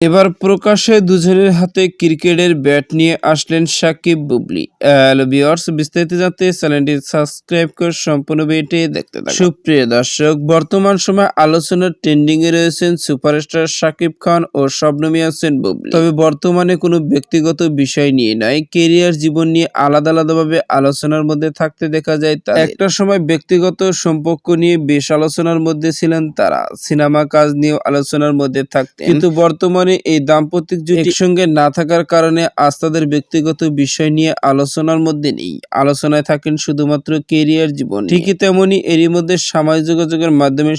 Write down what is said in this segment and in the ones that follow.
এবার দুজনের হাতে ক্রিকেটের ব্যাট নিয়ে আসলেন সাকিব বুবলি। ভিউয়ার্স, বিস্তারিত জানতে চ্যানেলটি সাবস্ক্রাইব করে সম্পূর্ণ ভিডিওটি দেখতে থাকুন। সুপ্রিয় দর্শক, বর্তমান সময় আলোচনার ট্রেন্ডিং এ রয়েছেন সুপারস্টার সাকিব খান ও শবনম ইয়াসিন বুবলি। তবে বর্তমানে কোনো ব্যক্তিগত বিষয় নিয়ে নয় কেরিয়ার জীবন নিয়ে আলাদা আলাদাভাবে আলোচনার মধ্যে থাকতে দেখা যায় তা একটা সময় ব্যক্তিগত সম্পর্ক নিয়ে বেশ আলোচনার মধ্যে ছিলেন তারা, সিনেমা কাজ নিয়েও আলোচনার মধ্যে থাকতেন। কিন্তু বর্তমানে এই দাম্পত্যিক জুটি একসঙ্গে না থাকার কারণে আজ তাদের ব্যক্তিগত বিষয় নিয়ে আলোচনার মধ্যে নেই। আলোচনায় থাকেন শুধুমাত্র কেরিয়ার জীবন ঠিকই তেমনি এরই মধ্যে সামাজিক যোগাযোগের মাধ্যমে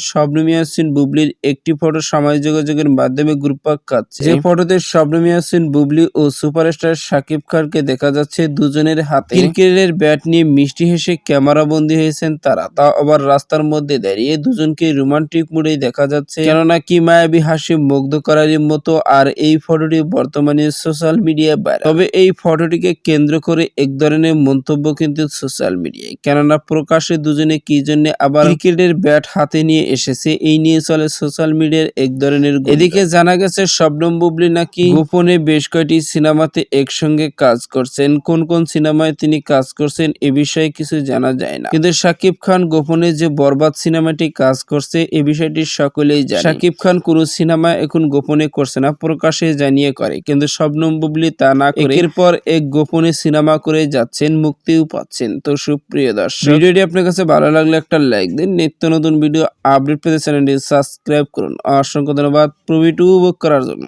ইয়াসিন বুবলির একটি ফটো সামাজিক যোগাযোগের মাধ্যমে গ্রুপাক খাচ্ছে যে ফটোতে শবনম ইয়াসিন বুবলি ও সুপারস্টার শাকিব খানকে দেখা যাচ্ছে দুজনের হাতে। ক্রিকেটের ব্যাট নিয়ে মিষ্টি হেসে ক্যামেরা বন্দী হয়েছেন তারা। তা আবার রাস্তার মধ্যে দাঁড়িয়ে দুজনকে রোমান্টিক মুডেই দেখা যাচ্ছে। কেননা কি মায়াবী হাসি মুগ্ধ করারই মতো আর এই ফটোটি বর্তমানে সোশ্যাল মিডিয়ায় বাইরে তবে এই ফটোটিকে কেন্দ্র করে এক ধরনের মন্তব্য কিন্তু সোশ্যাল মিডিয়ায়। কেননা প্রকাশ্যে দুজনে কি জন্য আবার ক্রিকেটের ব্যাট হাতে নিয়ে এসেছে, এই নিয়ে চলে সোশ্যাল মিডিয়ার এক ধরনের এদিকে জানা গেছে, শবনম বুবলি নাকি গোপনে বেশ কয়েকটি সিনেমাতে একসঙ্গে কাজ করছেন। কোন কোন সিনেমায় তিনি কাজ করছেন এ বিষয়ে কিছু জানা যায় না। কিন্তু শাকিব খান গোপনে যে বরবাদ সিনেমাটি কাজ করছে, এ বিষয়টি সকলেই জানে। শাকিব খান কোন সিনেমা এখন গোপনে করছে না। প্রকাশে জানিয়ে করে। কিন্তু শবনম বুবলি তা না করে এরপর এক গোপনে সিনেমা করে যাচ্ছেন মুক্তিও পাচ্ছেন। তো সুপ্রিয় দর্শক ভিডিওটি আপনার কাছে ভালো লাগলে একটা লাইক দিন। নিত্য নতুন ভিডিও আপডেট পেতে চ্যানেলটি সাবস্ক্রাইব করুন। অসংখ্য ধন্যবাদ প্রভিটু উপভোগ করার জন্য।